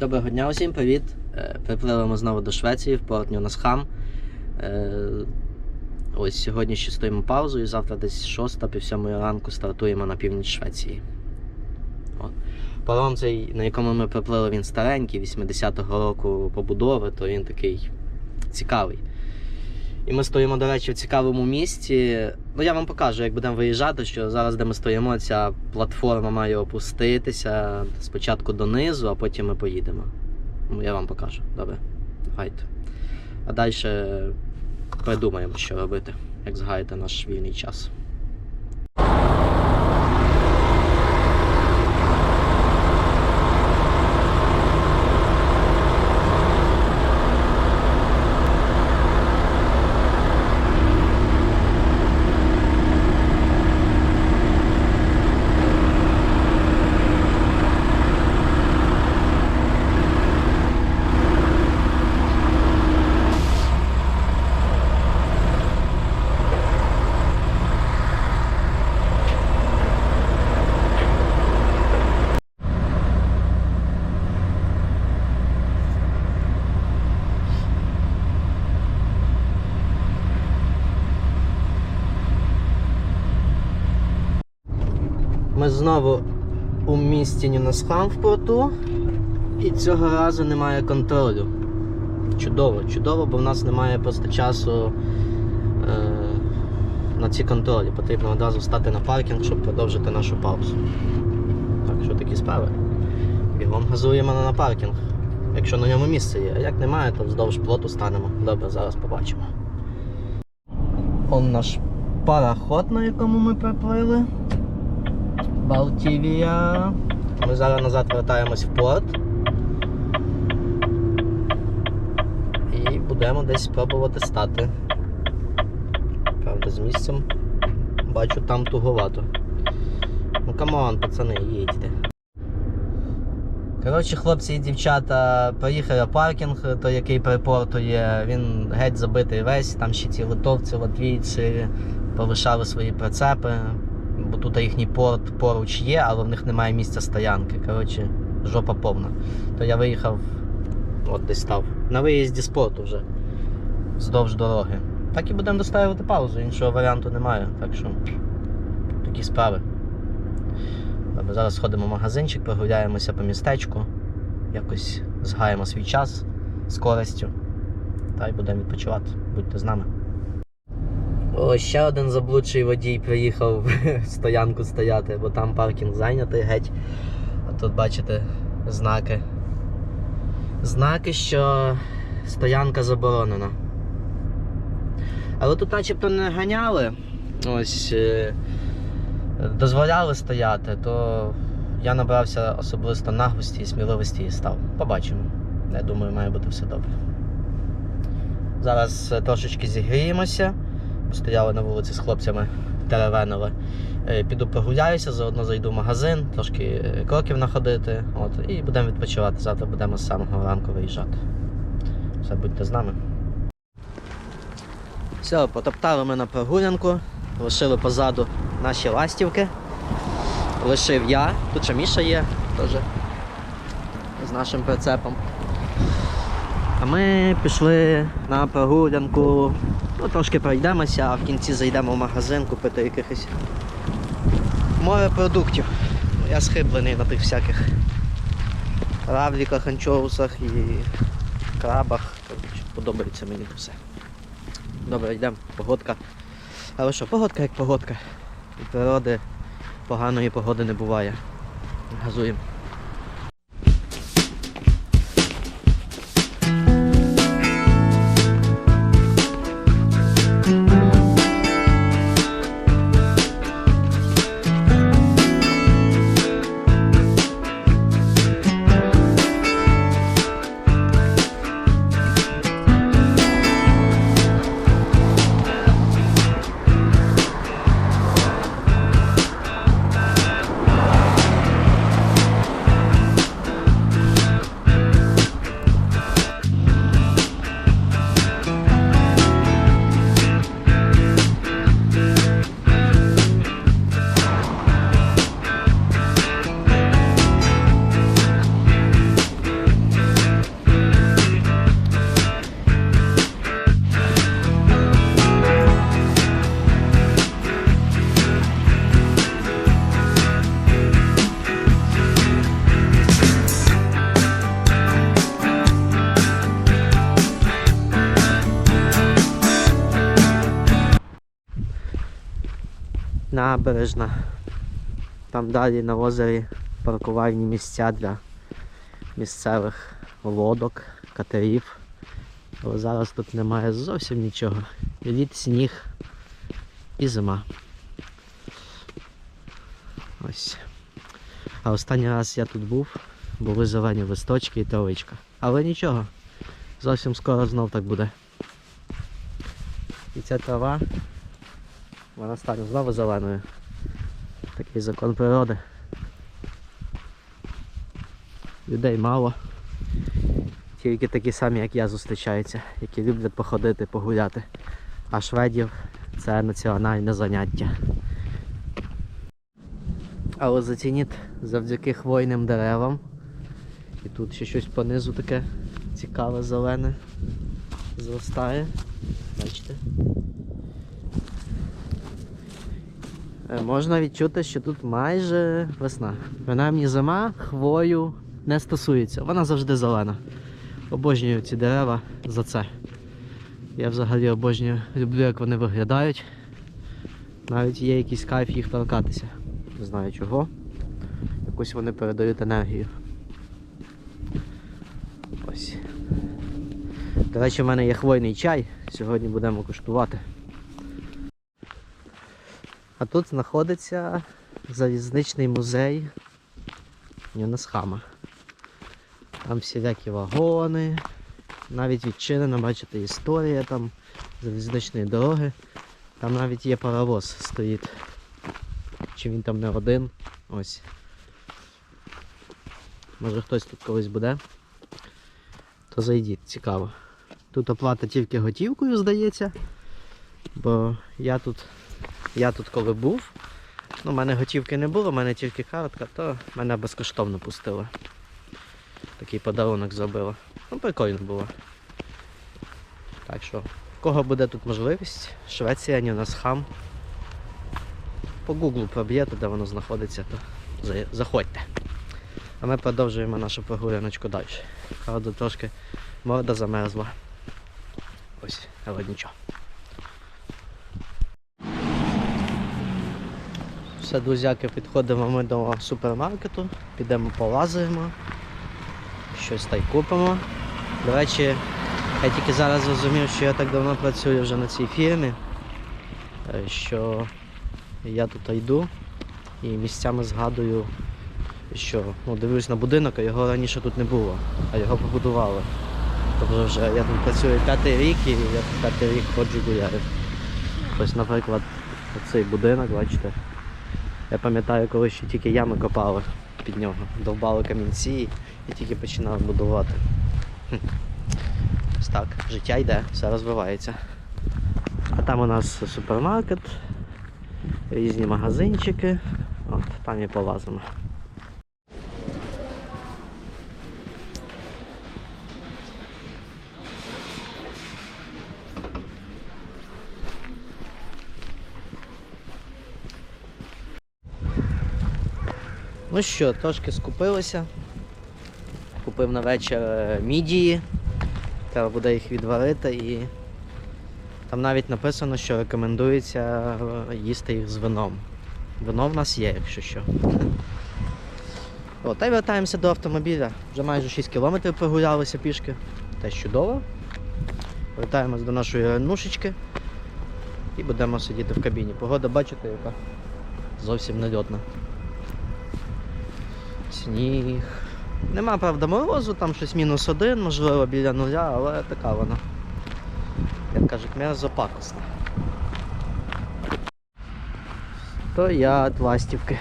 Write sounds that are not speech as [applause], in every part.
Доброго дня усім, привіт. Е, ми знову до Швеції в порт Нюнасхам. Е, Ось сьогодні ще стоїмо паузу і завтра десь 6 пів 7 ранку стартуємо на північ Швеції. От. Паром цей, на якому ми приплили, він старенький, 80-го року побудови, то він такий цікавий. І ми стоїмо, до речі, в цікавому місці. Ну, я вам покажу, як будемо виїжджати, що зараз, де ми стоїмо, ця платформа має опуститися спочатку донизу, а потім ми поїдемо. Ну, Я вам покажу. Добре. Давайте. А далі придумаємо, що робити, як згаєте наш вільний час. Ми знову у місті Нюнасхам в порту, і цього разу немає контролю. Чудово, чудово, бо в нас немає просто часу е, на ці контролі. Потрібно одразу стати на паркінг, щоб продовжити нашу паузу. Так що такі справи. Бігом газуємо на паркінг. Якщо на ньому місце є, а як немає, то вздовж плоту станемо. Добре, зараз побачимо. Он наш пароход, на якому ми приплили. Балтівія. Ми зараз назад вертаємось в порт. І будемо десь спробувати стати. Правда, з місцем бачу там туговато. Ну камон, пацани, їдьте. Коротше, хлопці і дівчата поїхали в паркінг, той який при порту є, він геть забитий весь, там ще ці литовці, латвійці повишали свої прицепи, бо тут їхній порт поруч є, але в них немає місця стоянки. Коротше, жопа повна. То я виїхав, от десь став, на виїзді з порту вже, вздовж дороги. Так і будемо доставити паузу, іншого варіанту немає. Так що такі справи. Добре, зараз сходимо в магазинчик, прогуляємося по містечку, якось згаємо свій час з користю. Та й будемо відпочивати. Будьте з нами. О, ще один заблудший водій приїхав [laughs] в стоянку стояти, бо там паркінг зайнятий геть. А тут бачите знаки. Знаки, що стоянка заборонена. Але тут начебто не ганяли. Ось. е, дозволяли стояти, то я набрався особисто наглості і сміливості і став. Побачимо. Я думаю, має бути все добре. Зараз е, трошечки зігріємося. Стояли на вулиці з хлопцями теревенили. Е, Піду прогуляюся, заодно зайду в магазин, трошки е, кроків находити. От, і будемо відпочивати. Завтра будемо з самого ранку виїжджати. Все, будьте з нами. Все, потоптали ми на прогулянку, лишили позаду наші ластівки. Лишив я. Тут ще Міша є теж з нашим прицепом. А ми пішли на прогулянку. Ну, трошки пройдемося, а в кінці зайдемо в магазин купити якихось морепродуктів. Ну, Я схиблений на тих всяких равліках, анчоусах і крабах. Коротше, подобається мені все. Добре, йдемо, погодка. Але що, погодка як погодка. У природи поганої погоди не буває. Газуємо. Набережна. Там далі на озері паркувальні місця для місцевих лодок, катерів. Але зараз тут немає зовсім нічого. Лід, сніг і зима. Ось. А останній раз я тут був, були зелені листочки і травичка. Але нічого, зовсім скоро знов так буде. І ця трава, вона стане знову зеленою. Такий закон природи. Людей мало. Тільки такі самі, як я, зустрічаються, які люблять походити, погуляти. А шведів це національне заняття. Але зацініть завдяки хвойним деревам. І тут ще щось понизу таке цікаве, зелене зростає. Бачите? Е, Можна відчути, що тут майже весна. Принаймні зима хвою не стосується. Вона завжди зелена. Обожнюю ці дерева за це. Я взагалі обожнюю, люблю, як вони виглядають. Навіть є якийсь кайф їх торкатися. Не знаю чого. Якось вони передають енергію. Ось. До речі, в мене є хвойний чай. Сьогодні будемо куштувати. А тут знаходиться залізничний музей Юнесхама. Там всілякі вагони, навіть відчинена, бачите, історія там залізничної дороги. Там навіть є паровоз стоїть. Чи він там не один. Ось. Може хтось тут колись буде. То зайдіть, цікаво. Тут оплата тільки готівкою, здається. Бо я тут, я тут коли був, ну, в мене готівки не було, в мене тільки картка, то мене безкоштовно пустили. Такий подарунок зробила. Ну, прикольно було. Так що, в кого буде тут можливість, Швеція, ні у нас хам. По гуглу проб'єте, де воно знаходиться, то заходьте. А ми продовжуємо нашу прогуляночку далі. Правда, трошки морда замерзла. Ось, але нічого. Все, друзяки, підходимо ми до супермаркету, підемо полазаємо, щось та й купимо. До речі, я тільки зараз зрозумів, що я так давно працюю вже на цій фірмі, е, що я тут йду і місцями згадую, що ну, дивлюсь на будинок, а його раніше тут не було, а його побудували. Тобто вже я тут працюю п'ятий рік і я тут п'ятий рік ходжу гуляю. Ось, наприклад, цей будинок, бачите. Я пам'ятаю, коли ще тільки ями копали під нього, довбали камінці і тільки починали будувати. Ось так, життя йде, все розвивається. А там у нас супермаркет, різні магазинчики. От, там і полазимо. Ну що, трошки скупилися. Купив на вечір е, мідії. Треба буде їх відварити і там навіть написано, що рекомендується е, їсти їх з вином. Вино в нас є, якщо що. О, та й вертаємося до автомобіля. Вже майже 6 кілометрів прогулялися пішки. Теж чудово. Вертаємось до нашої ренушечки і будемо сидіти в кабіні. Погода, бачите, яка зовсім нельотна. Сніг. Нема, правда, морозу, там щось мінус один, можливо, біля нуля, але така вона. Як кажуть, мерзопакосна. То я від ластівки.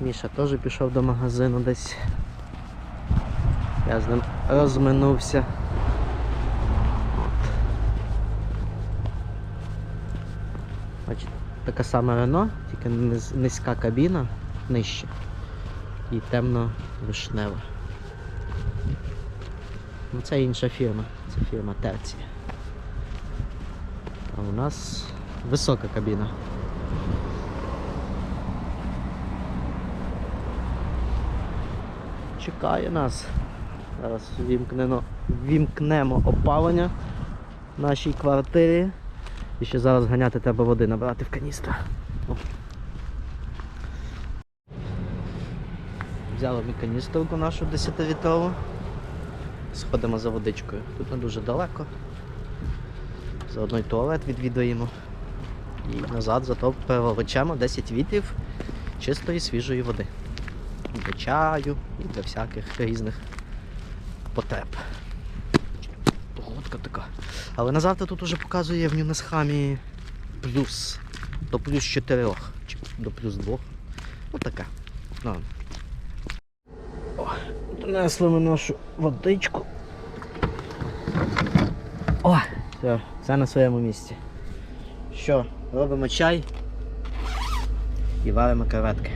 Міша теж пішов до магазину десь. Я з ним розминувся. От. Бачите, така сама Рено, тільки низька кабіна нижче і темно-вишнева. Ну, це інша фірма, це фірма Терція. А у нас висока кабіна. Чекає нас. Зараз вімкнено, вімкнемо опалення в нашій квартирі. І ще зараз ганяти треба води набрати в каністру. О. Взяли ми каністрку нашу 10-літрову. Сходимо за водичкою. Тут не дуже далеко. Заодно й туалет відвідуємо. І назад зато переволочемо 10 літрів чистої свіжої води. Для чаю і для всяких різних потреб. Погодка така. Але на завтра тут уже показує в Нюнесхамі плюс. До плюс 4 чи до плюс 2. Ну таке. Ну. О, донесли ми нашу водичку. О, все, все на своєму місці. Що, робимо чай і варимо креветки.